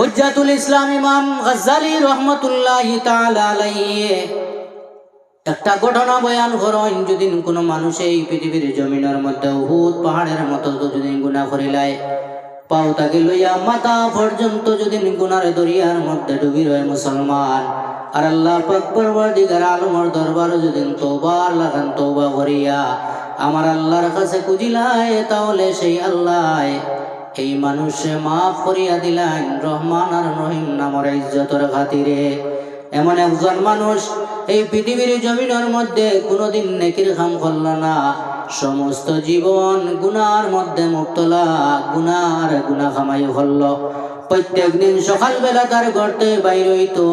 হুজ্জাতুল ইসলাম ইমাম গজ্জালি রহমতুল্লাহ একটা ঘটনা বয়ান করেন, যদি কোনো মানুষ এই পৃথিবীর জমিনের মধ্যে উহুদ পাহাড়ের মতো যদি গুণা করিলাই পাও তাকে লইয়া মাথা পর্যন্ত যদি গুনার দরিয়ার মধ্যে ডুবি রয় মুসলমান। আর আল্লাহ পাক পরবর্তীকার আলমর দরবার যদি তোবার লাগান তোবা করিয়া, আমার আল্লাহর কাছে কুজিলাই তাহলে সেই আল্লাহ এই মানুষে মাফ করিয়া দিলেন, রহমান আর রহিম নামর ইজ্জতর খাতিরে। এমন একজন মানুষ এই পৃথিবীর জমিনের মধ্যে কোনোদিন নেকির খাম করল না। সমস্ত জীবন গুনার মধ্যে মুক্তলা গুনার গুনা খামাই হল। প্রত্যেক দিন সকালবেলা তার গড়তে বাইর হইতো।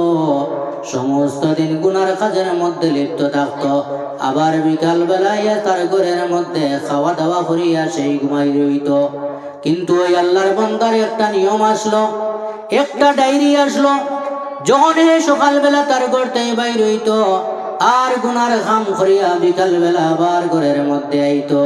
সমস্ত দিন গুনার কাজের মধ্যে লিপ্ত থাকত। আবার বিকাল বেলায় তার ঘরের মধ্যে খাওয়া দাওয়া করিয়া সেই ঘুমাই রইত। কিন্তু ওই আল্লাহর বন্দার একটা নিয়ম আসলো, একটা ডায়েরি আসলো যখন সকালবেলা তার করতে বাইর হইত, আর গুনার খাম করিয়া বিকাল বেলা আবার ঘরের মধ্যে আইতো।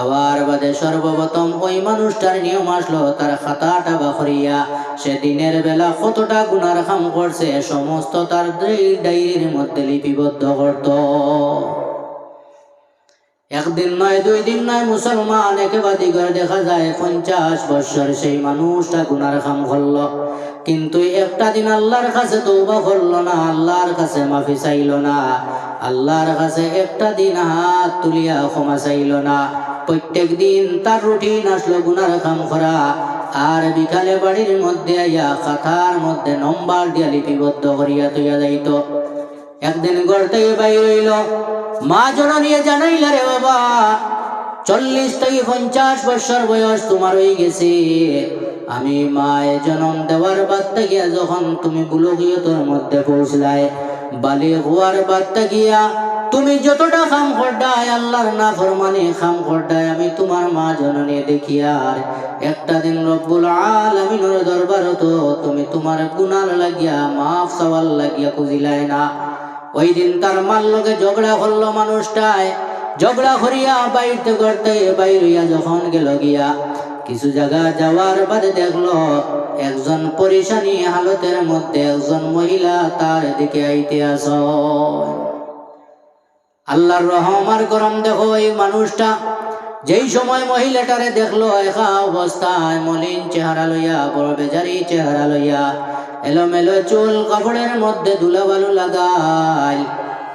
আবার বাদে সর্বপ্রথম ওই মানুষটার নিয়ম আসলো, তার খাতাটা বা করিয়া সে দিনের বেলা কতটা গুনার খাম করছে সমস্ত তার ডায়েরির মধ্যে লিপিবদ্ধ করত। একদিন নয়, দুই দিন নয়, মুসলমান একেবারে করে দেখা যায় পঞ্চাশ বৎসর সেই মানুষটা গুনার খাম করল। কিন্তু একটা দিন আল্লাহর কাছে তৌবা করল না, আল্লাহর কাছে মাফি চাইল না, আল্লাহর কাছে একটা দিন হাত তুলিয়া ক্ষমা চাইল না। প্রত্যেক দিন তার রুটিন আসলো গুনার কাম করা, আর বিকালে বাড়ির মধ্যে আইয়া খাতার মধ্যে নম্বর দিয়া লিপিবদ্ধ করিয়া তুইয়া যাইত। একদিন গড় থেকে বাইর হইল মা জননিয়ে জানাইলা রে বাবা, চল্লিশ থেকে পঞ্চাশ বছর বয়স তোমার হয়ে গেছে। আমি মায়ে জন্ম দেওয়ার বাদ থেকে যখন তুমি বুলগীয়তর মধ্যে পৌঁছলায় বালি হওয়ার বাদ গিয়া তুমি যতটা খাম খড্ডায় আল্লাহর না ফরমানে খাম খড্ডায় আমি তোমার মা জননী দেখি আর একটা দিন রব্বুল আলামিনের দরবার তো তুমি তোমার গুনার লাগিয়া, মাফ সওয়াল লাগিয়া খুঁজিলাই না। ওই দিন তার মার লগে ঝগড়া করল মানুষটায়। ঝগড়া করিয়া বাইরতে করতে বাইর হইয়া যখন গেল গিয়া, কিছু জায়গা যাওয়ার বাদে দেখল একজন পরিশানি হালতের মধ্যে একজন মহিলা তার দিকে আইতে আস আল্লাহর রহমার গরম দেখো এই মানুষটা। যেই সময় মহিলাটারে দেখল, একা অবস্থায় মলিন চেহারা লইয়া, বড় বেজারি চেহারা লইয়া এলোমেলো চুল কাপড়ের মধ্যে ধুলাবালু লাগাই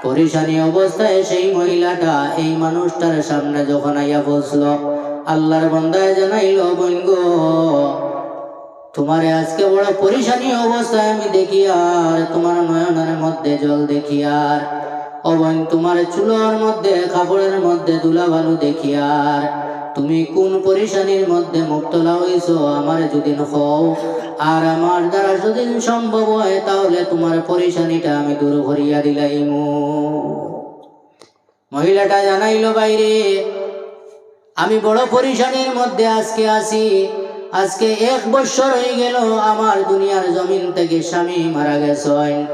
পরিশানি অবস্থায় সেই মহিলাটা এই মানুষটার সামনে যখন আইয়া বসল, আল্লাহর বন্দায় জানাইল বোন তোমারে আজকে বড় পরিশানি অবস্থায় আমি দেখি আর তোমার নয়নের মধ্যে জল দেখি আর। অবন তোমার চুলোর মধ্যে, কাপড়ের মধ্যে ধুলাবালু দেখি আর। তুমি কোন পরিশানির মধ্যে মুক্তলা হইছো, আমার যদি হও আর আমার দ্বারা যদি সম্ভব হয়, তাহলে তোমার পরিশানিটা আমি দূর করিয়া দিলাইমু। মহিলাটা জানাইলো, বাইরে, আমি বড় পরিশানির মধ্যে আজকে আসি আজকে এক বছর হয়ে গেল, আমার দুনিয়ার জমিন থেকে স্বামী মারা গেছেন।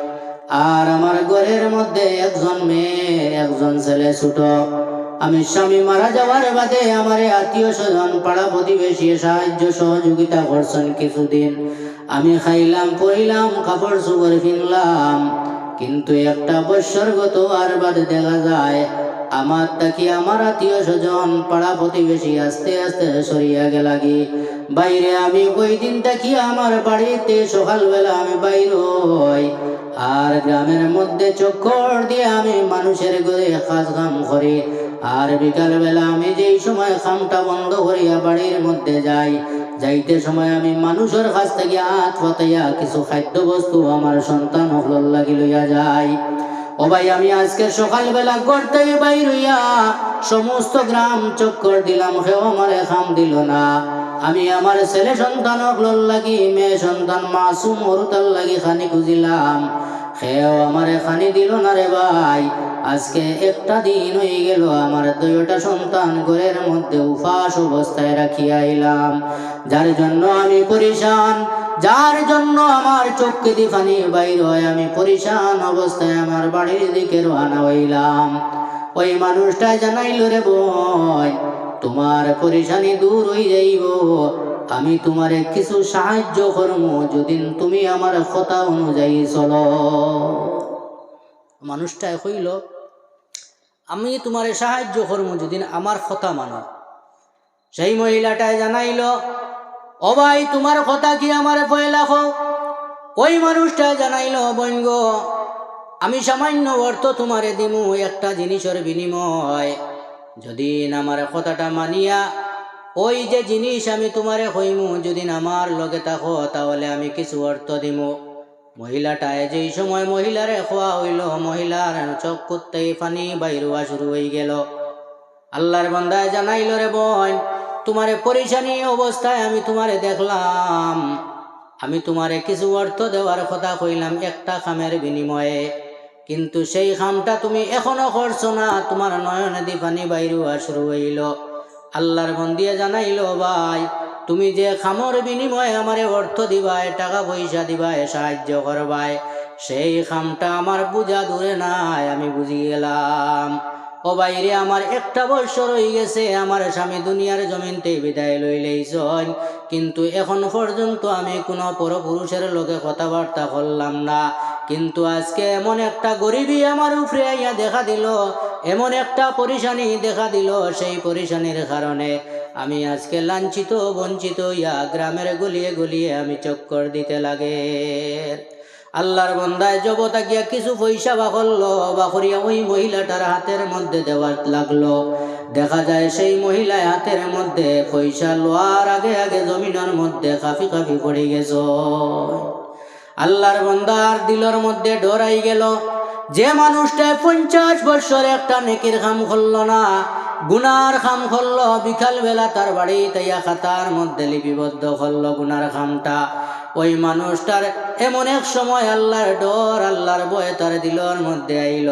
আর আমার ঘরের মধ্যে একজন মেয়ে, একজন ছেলে ছোট। আমি স্বামী মারা যাওয়ার বাদে আমার আত্মীয় স্বজন পাড়া প্রতিবেশী সাহায্য সহযোগিতা করছেন কিছুদিন। আমি খাইলাম, পড়িলাম কাপড় চোপড় কিনলাম। কিন্তু একটা বৎসর গত আর বাদে দেখা যায় আমার তাকি আমার আত্মীয় স্বজন, পাড়া প্রতিবেশী আস্তে আস্তে সরিয়া গেলাগি বাইরে আমি ওই দিন থাকি আমার বাড়িতে সকালবেলা আমি বাইর হই। আর গ্রামের মধ্যে চক্কর দিয়ে আমি মানুষের ঘরে কাজ কাম করি আর বিকাল বেলা আমি যেই সময় খামটা বন্ধ করিয়া বাড়ির মধ্যে যাই, যাইতে সময় আমি মানুষের কাছ থেকে হাত পাতাইয়া কিছু খাদ্য বস্তু আমার সন্তান হল লাগি লইয়া ও ভাই, আমি আজকে সকালবেলা করতে বাইর হইয়া সমস্ত গ্রাম চক্কর দিলাম, কেউ আমার খাম দিল না। আমি আমার ছেলে সন্তান হল লাগি, মেয়ে সন্তান, মাসুম হরুতাল লাগি খানি খুঁজিলাম। সেও আমার খানি দিল না রে ভাই, আজকে একটা দিন হয়ে গেল, আমার দুইটা সন্তান ঘরের মধ্যে উপাস অবস্থায় রাখিয়া এলাম যার জন্য আমি পরিশান যার জন্য আমার চোখকে দিফানি বাইর হয়, আমি পরিশান অবস্থায় আমার বাড়ির দিকে রওনা হইলাম। ওই মানুষটা জানাইল, রে বই তোমার পরিশানি দূর হয়ে যাইব। আমি তোমারে কিছু সাহায্য করব, যদি তুমি আমার কথা অনুযায়ী চলো। মানুষটা কইল, আমি তোমারে সাহায্য করব যদি আমার কথা মানো। সেই মহিলাটায় জানাইল ও ভাই, তোমার কথা কি আমার ভয় লাখো? ওই মানুষটা জানাইল বৈঙ্গ আমি সামান্য অর্থ তোমারে দিমু, একটা জিনিসের বিনিময়। যদি আমার কথাটা মানিয়া ওই যে জিনিস আমি তোমারে হইমু যদি আমার লগে থাকো, তাহলে আমি কিছু অর্থ দিমু। মহিলাটায় যেই সময় মহিলারে খোয়া হইল, মহিলার চোখ করতেই পানি বাইরুয়া শুরু হয়ে গেল। আল্লাহর বান্দায় জানাইল, রে বোন তোমারে পরিশানি অবস্থায় আমি তোমারে দেখলাম। আমি তোমারে কিছু অর্থ দেওয়ার কথা কইলাম একটা খামের বিনিময়ে। কিন্তু সেই খামটা তুমি এখনও করছ না, তোমার নয়নে দি পানি বাইরুয়া শুরু হইল। আল্লাহর বন্দিয়ে জানাইল, ভাই, তুমি যে খামর বিনিময়ে আমারে অর্থ দিবায়, টাকা পয়সা দিবায়, সাহায্য করবায়, সেই খামটা আমার বুঝা দূরে নাই, আমি বুঝি গেলাম। ও বাইরে আমার একটা বছর হয়ে গেছে, আমার স্বামী দুনিয়ার জমিনতে বিদায় লইলেইছন কিন্তু এখন পর্যন্ত আমি কোনো পরপুরুষের লোকে কথাবার্তা করলাম না। কিন্তু আজকে এমন একটা গরিবই আমার উপরে আইয়া দেখা দিল, এমন একটা পরিশানি দেখা দিল সেই পরিশানির কারণে। আমি আজকে লাঞ্ছিত, বঞ্চিত ইয়া গ্রামের গলিয়ে গলিয়ে আমি চক্কর দিতে লাগে। আল্লাহর বন্দায় জবতা গিয়া কিছু পয়সা বা করল বা করিয়া ওই মহিলাটার হাতের মধ্যে দেওয়ার লাগল। দেখা যায় সেই মহিলায় হাতের মধ্যে পয়সা লোয়ার আগে আগে জমিনের মধ্যে কাফি কাফি পড়ে গেছ। আল্লাহর বন্দার দিলর মধ্যে ডরাই গেল। যে মানুষটা পঞ্চাশ বছর একটা নেকির খাম করল না গুনার খাম করল বিকাল বেলা তার বাড়ি তাইয়া খাতার মধ্যে লিপিবদ্ধ করল গুনার খামটা। ওই মানুষটার এমন এক সময় আল্লাহর ডর, আল্লাহর ভয় তার দিলর মধ্যে আইল।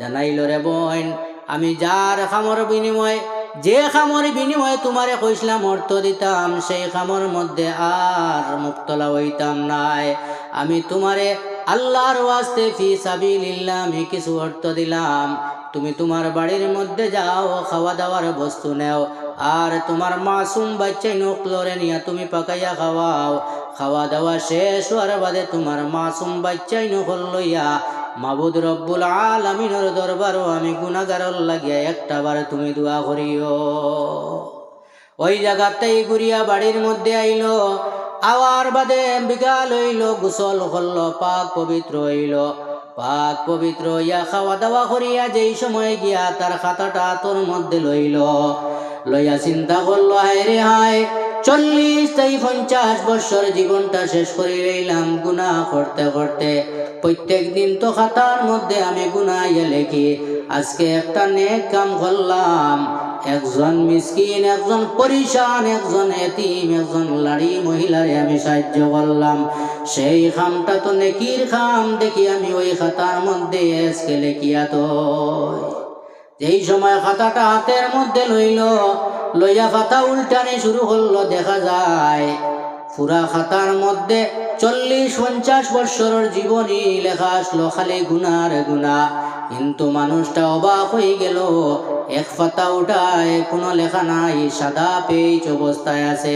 জানাইল, রে বোন, আমি যার খামর বিনিময়, যে খামর বিনিময়ে তোমারে কইসলাম অর্থ দিতাম, সেই খামর মধ্যে আর মুক্তলা হইতাম নাই। আমি তোমারে আল্লাহর ওয়াস্তে ফি সাবিলিল্লাহ আমি কিছু অর্থ দিলাম। তুমি তোমার বাড়ির মধ্যে যাও খাওয়া দাওয়ার বস্তু নেও। আর তোমার মাসুম বাচ্চাই নকলরে নিয়ে তুমি পাকাইয়া খাওয়াও। খাওয়া দাওয়া শেষ হওয়ার বাদে তোমার মাসুম বাচ্চাই নকল লইয়া, মাবুদ রব্বুল আলামিনের দরবারও আমি গুনাগারর লাগিয়া একটা বার তুমি দোয়া করিও। ওই জায়গাতেই ঘুরিয়া বাড়ির মধ্যে আইলো। আওয়ার বাদে বিকাল হইল, গোসল করল, পাক পবিত্র হইল। পাক পবিত্র ইয়া খাওয়া দাওয়া করিয়া যেই সময় গিয়া তার খাতাটা তোর মধ্যে লইল, লইয়া চিন্তা করল, হায় রে হায়, চল্লিশ তাই পঞ্চাশ বছর জীবনটা শেষ করে রইলাম গুণা করতে করতে। প্রত্যেক দিন তো খাতার মধ্যে আমি গুনাইয়া লেখি, আজকে একটা নেক কাম করলাম। একজন মিসকিন, একজন পরিশান, একজন এতিম, একজন লাড়ি মহিলারে আমি সাহায্য করলাম। সেই খামটা তো নেকির খাম, দেখি আমি ওই খাতার মধ্যে আজকে লেখিয়া তো এই সময় খাতাটা হাতের মধ্যে লইল, লইয়া খাতা উল্টানে শুরু করল, দেখা যায় পুরা খাতার মধ্যে চল্লিশ পঞ্চাশ বৎসরের জীবনী লেখা আসলো খালি গুনার গুনা কিন্তু মানুষটা অবাক হয়ে গেল, এক পাতা উঠায়, কোনো লেখা নাই, সাদা পেজ অবস্থায় আছে।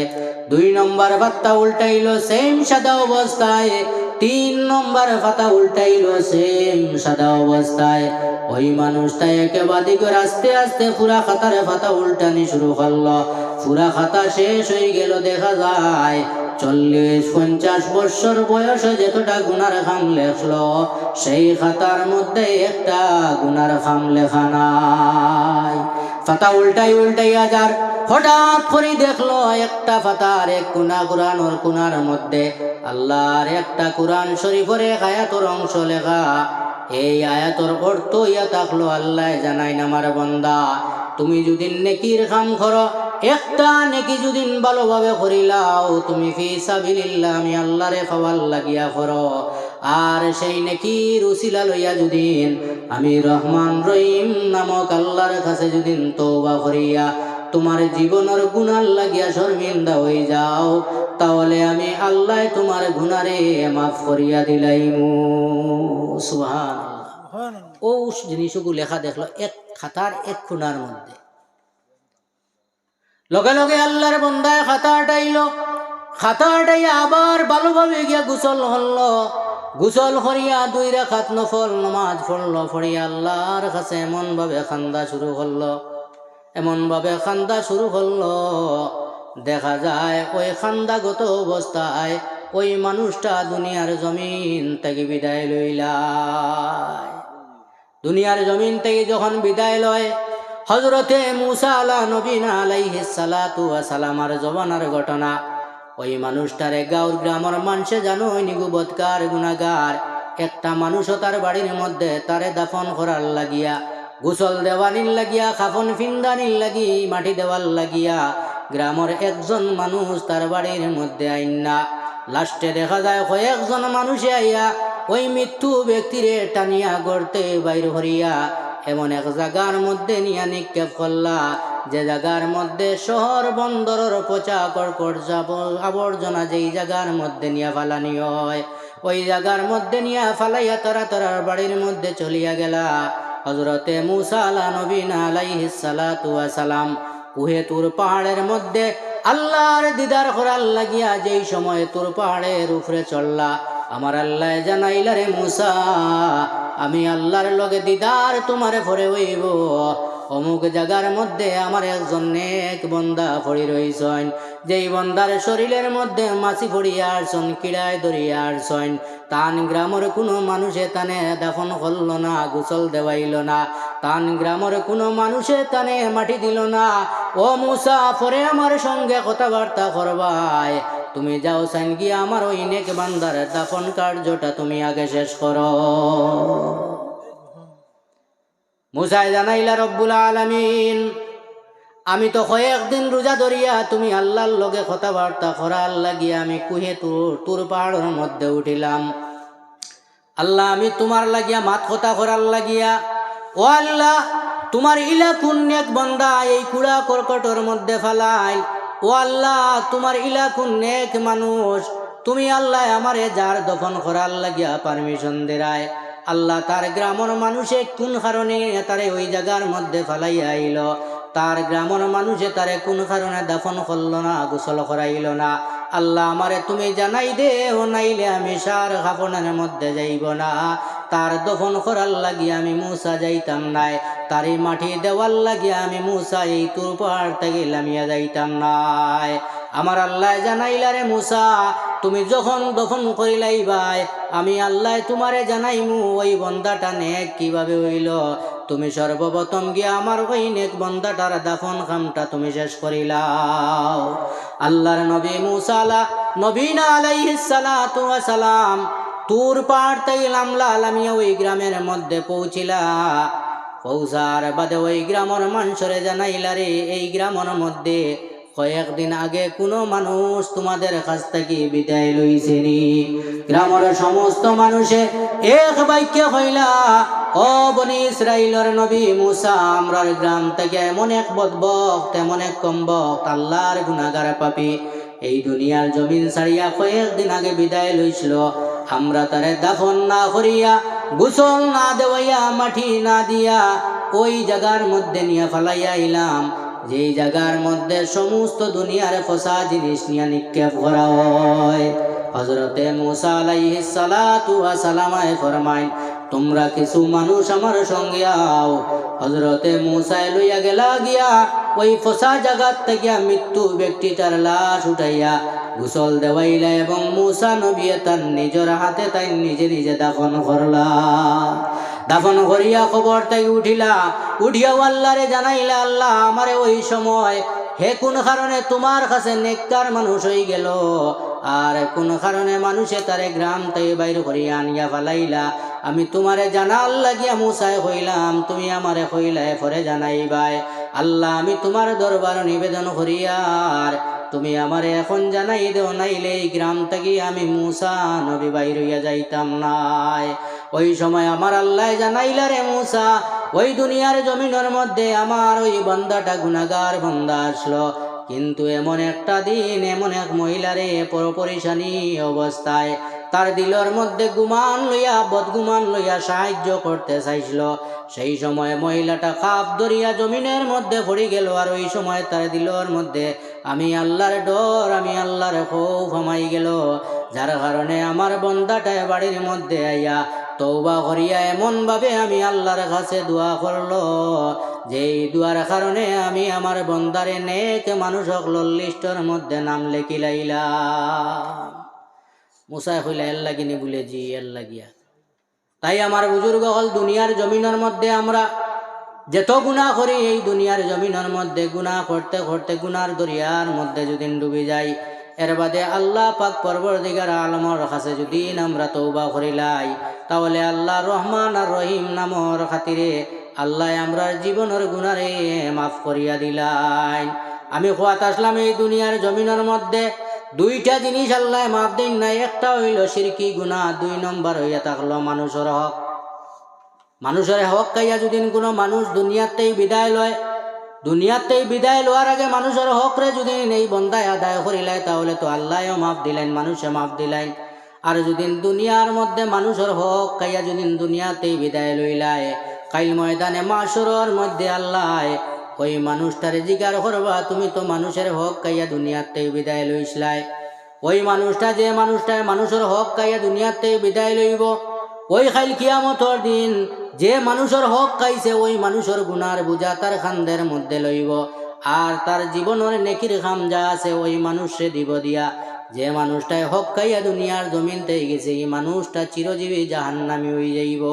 দুই নম্বর পাতা উল্টাইল সেম সাদা অবস্থায়। তিন নম্বর পাতা উল্টাইলো সেম সাদা অবস্থায়। ওই মানুষটা একেবারে করে আস্তে আস্তে পুরা খাতার পাতা উল্টানি শুরু করল। পুরা খাতা শেষ হয়ে গেল, দেখা যায় চল্লিশ পঞ্চাশ বছর বয়সে যতটা গুনার খাম লেখলো, সেই খাতার মধ্যে একটা গুনার খাম লেখা নাই। পাতা উল্টাই উল্টাই আজার হঠাৎ করে দেখল, একটা পাতার এক কুনা কোরআনোর কুনার মধ্যে আল্লাহর একটা কোরআন শরীফের এক আয়াতর অংশ লেখা। এই আয়াতর অর্থ ইয়া থাকল, আল্লাহ জানাই নামার বন্দা, তুমি যদি নেকির কাম করো একটা নেকি যদি ভালোভাবে করিলাও তুমি ফি সাবিলিল্লাহ আমি আল্লাহরে খাওয়ার লাগিয়া করো আর সেই নেকির উসিলা লইয়া যদি আমি রহমান রহিম নামক আল্লাহর কাছে যদি তৌবা করিয়া তোমার জীবনের গুণার লাগিয়া শর্মিন্দা হয়ে যাও। তাহলে আমি আল্লাহ তোমার গুণারে মাফ করিয়া দিলাইমু। সুহান ও জিনিসগুলো লেখা দেখল এক খাতার এক খুনার মধ্যে। লগে লগে আল্লাহর বন্দায় খাতা আটাইল। খাতা আটাইয়া আবার ভালোভাবে গিয়া গুসল হল গুসল করিয়া দুই রাখাত নফল, নমাজ পড়ল, পড়িয়া আল্লাহর কাছে এমন ভাবে খান্দা শুরু করল। এমন ভাবে খান্দা শুরু করল। দেখা যায় ওই খান্দাগত অবস্থায় ওই মানুষটা দুনিয়ার জমিন থেকে বিদায় লইলায়। দুনিয়ার জমিন থেকে যখন বিদায় লয় হজরতে মুসা আলা নবীন আলাইহি সালাতু সালামার জবানার ঘটনা। ওই মানুষটারে গাঁর গ্রামের মানুষে জানো নিগুবৎকার গুণাগার একটা মানুষও তার বাড়ির মধ্যে তারে দাফন করার লাগিয়া, গোসল দেওয়ানির লাগিয়া, খাফন ফিন্দানির লাগি, মাটি দেওয়ার লাগিয়া গ্রামের একজন মানুষ তার বাড়ির মধ্যে আইন না লাস্টে দেখা যায় কয়েকজন মানুষে আইয়া ওই মৃত্যু ব্যক্তিরে টানিয়া গড়তে বাইর হরিয়া এমন এক জায়গার মধ্যে নিয়া নিক্ষেপ করলা। যে জায়গার মধ্যে শহর বন্দরের পচা কর্কট আবর্জনা যেই জায়গার মধ্যে নিয়া ফালানি হয়, ওই জায়গার মধ্যে নিয়া ফালাইয়া তারা তারার বাড়ির মধ্যে চলিয়া গেলা। হজরতে মুসা আলা নবীন আলাইহিস সালাতু ওয়া সালাম কুহে তুর পাহাড়ের মধ্যে আল্লাহর দিদার করার লাগিয়া যেই সময় তোর পাহাড়ের উপরে চললা। আমার আল্লাহ জানাইলা রে মুসা আমি আল্লাহর লগে দিদার তোমারে ভরে হইব। অমুক জায়গার মধ্যে আমার একজন নেক বন্দা পড়ি রইছেন। যেই বন্দার শরীরের মধ্যে মাছি পড়িয়া আসছেন, কিড়ায় ধরিয়া আসছেন। তান গ্রামের কোনো মানুষে তানে দাফন করল না, গোসল দেওয়াইল না। তান গ্রামের কোনো মানুষে তানে মাটি দিল না। ও মুসা, পরে আমার সঙ্গে কথাবার্তা করবাই তুমি যাও সাইন গিয়ে আমার ওই নেক বান্দার দাফন কার্যটা তুমি আগে শেষ করো। মুসাই জানাইলা রব্বুল আলামিন, আমি তো কয়েকদিন রোজা ধরিয়া তুমি আল্লাহর লগে কথাবার্তা করার লাগিয়া আমি কুহে তোর তোর পাহাড়ের মধ্যে উঠিলাম। আল্লাহ, আমি তোমার লাগিয়া মাত কথা করার লাগিয়া, ও আল্লাহ, তোমার ইলা নেক বন্দা এই কুড়া কর্কটর মধ্যে ফালাই ও আল্লাহ, তোমার ইলাকুন নেক মানুষ। তুমি আল্লাহ আমারে যার দফন করার লাগিয়া পারমিশন দেরায়। আল্লাহ তার গ্রামের মানুষে কোন কারণে তারে ওই জায়গার মধ্যে ফালাইয়া আইল? তার গ্রামের মানুষে তারে কোন কারণে দাফন করল না, গোসল করাইল না? আল্লাহ আমারে তুমি জানাই দে ও নাইলে আমি সার খাপনের মধ্যে যাইব না। তার দফন করার লাগি আমি মুসা যাইতাম নাই। তারই মাটি দেওয়ার লাগি আমি মুসা এই তোর পাহাড় থেকে লামিয়া যাইতাম নাই। আমার আল্লাহ জানাইলা রে মুসা, তুমি যখন দফন করিলাই ভাই আমি আল্লাহ তোমারে জানাইমু, ওই বন্দাটা নেক কীভাবে হইল? তুমি সর্বপ্রথম গিয়া আমার ওই নেক বন্দাটার দাফন খামটা তুমি শেষ করিলাও। আল্লাহর নবী মুসালা নবীন আলাইহিস সালাতু ওয়া সালাম তুর পাহাড় তাই লামলা আমি ওই গ্রামের মধ্যে পৌঁছিলা। পৌঁছার বাদে ওই গ্রামের মানুষরে জানাইলা রে, এই গ্রামের মধ্যে কয়েকদিন আগে কোনো মানুষ তোমাদের কাছ থেকে বিদায় লইছেনি। গ্রামের সমস্ত মানুষে এক বাক্যে হইলা, ও বনি ইসরাইলের নবী মুসা, আমরার গ্রাম থেকে এমন এক বদবক, তেমন এক কম্বক, আল্লাহর গুনাগার পাপি। এই দুনিয়ার জমিন ছাড়িয়া কয়েকদিন আগে বিদায় লইছিল। আমরা তারে দাফন না করিয়া, গোসল না দেওয়াইয়া, মাটি না দিয়া ওই জায়গার মধ্যে নিয়ে ফেলাইয়া ইলাম যেই জায়গার মধ্যে সমস্ত দুনিয়ার ফসা জিনিস নিয়ে নিক্ষেপ করা হয়। হজরতে মুসা সালাতু ওয়া সালামায় তোমরা কিছু মানুষ আমার সঙ্গে আও। হজরতে মুসায় লইয়া গেলা গিয়া, ওই ফসা জায়গার থেকে মৃত্যু ব্যক্তিটার লাশ উঠাইয়া গোসল দেওয়াইলা এবং মুসা নবিয়ে তার নিজের হাতে তাই নিজে নিজে দাফন করলা। দাফন করিয়া খবর তাই উঠিলা। উঠিয়াও আল্লাহরে জানাইলা, আল্লাহ, আমারে ওই সময় হে কোন কারণে তোমার কাছে নেককার মানুষ হয়ে গেল? আর কোন কারণে মানুষে তারে গ্রাম থেকে বাইর করিয়া আনিয়া ফালাইলা? আমি তোমারে জানাল লাগিয়া মুসায় হইলাম, তুমি আমারে হইলাই পরে জানাইবাই। আল্লাহ, আমি তোমার দরবার নিবেদন করিয়ার তুমি আমারে এখন জানাই দেও, নাইলে এই গ্রাম থেকে আমি মুসা নবী বাইর হইয়া যাইতাম নাই। ওই সময় আমার আল্লাহ জানাইলা রে মুসা, ওই দুনিয়ার জমিনের মধ্যে আমার ওই বন্দাটা গুনাগার বন্দা আসলো। কিন্তু এমন একটা দিন, এমন এক মহিলারে পরপরিশানি অবস্থায় তার দিলর মধ্যে গুমান লইয়া, বদগুমান লইয়া সাহায্য করতে চাইছিল। সেই সময় মহিলাটা খাপ ধরিয়া জমিনের মধ্যে পড়ে গেল, আর ওই সময় তার দিলর মধ্যে, আমি আল্লাহর ডর, আমি আল্লাহর খৌফ আমাই গেল। যার কারণে আমার বন্দাটায় বাড়ির মধ্যে আইয়া তৌবা করিয়া এমনভাবে আমি আল্লাহর কাছে দোয়া করল যে এই দুয়ার কারণে আমি আমার বন্দারে নেক মানুষ লিস্টর মধ্যে নাম লেখিলাইলাম। মুসাই হইলা এর লাগিনি বলে জি, এর লাগিয়া। তাই আমার বুজুর্গ হল দুনিয়ার জমিনের মধ্যে আমরা যেত গুণা করি, এই দুনিয়ার জমিনের মধ্যে গুণা করতে করতে গুনার দরিয়ার মধ্যে যদি ডুবে যাই, এর বাদে আল্লাহ পাক পরবর্তীকার আলমর কাছে যদি আমরা তৌবা করিলাই তাহলে আল্লাহ রহমান আর রহিম নামর খাতিরে আল্লাহ আমরার জীবনের গুণারে মাফ করিয়া দিলাই। আমি খোয়াত আসলাম এই দুনিয়ার জমিনের মধ্যে দুইটা জিনিস আল্লাহ মাফ দিন নাই, একটা হইল সিরকি গুণা দুই নম্বর হইয়া থাকল মানুষের হক। মানুষের হক খাইয়া যদি কোনো মানুষ দুনিয়াতেই বিদায় লয়, দুনিয়াতেই বিদায় লওয়ার আগে মানুষের হক রে যদি এই বন্দায় আদায় করিলাই তাহলে তো আল্লাহও মাফ দিলেন মানুষে মাফ দিলেন। আর যদি দুনিয়ার মধ্যে মানুষের হক খাইয়া যদি দুনিয়াতেই বিদায় লইলাই কাইল ময়দানে মাসুরর মধ্যে আল্লাহ ওই মানুষটারে জিগার করবা? তুমি তো মানুষের হক খাইয়া দুনিয়াতেই বিদায় লইসলাই। ওই মানুষটা যে মানুষটা মানুষের হক খাইয়া দুনিয়াতেই বিদায় লইব? ওই খাইল কিয়ামতর দিন? যে মানুষের হক খাইছে ওই মানুষের গুনার বুঝা তার খান্দের মধ্যে লইব। আর তার জীবনের নেকির খাম যা আছে ওই মানুষে দিব দিয়া। যে মানুষটায় হক খাইয়া দুনিয়ার জমিনতে গেছে, এই মানুষটা চিরজীবী জাহান্নামি হয়ে যাইব।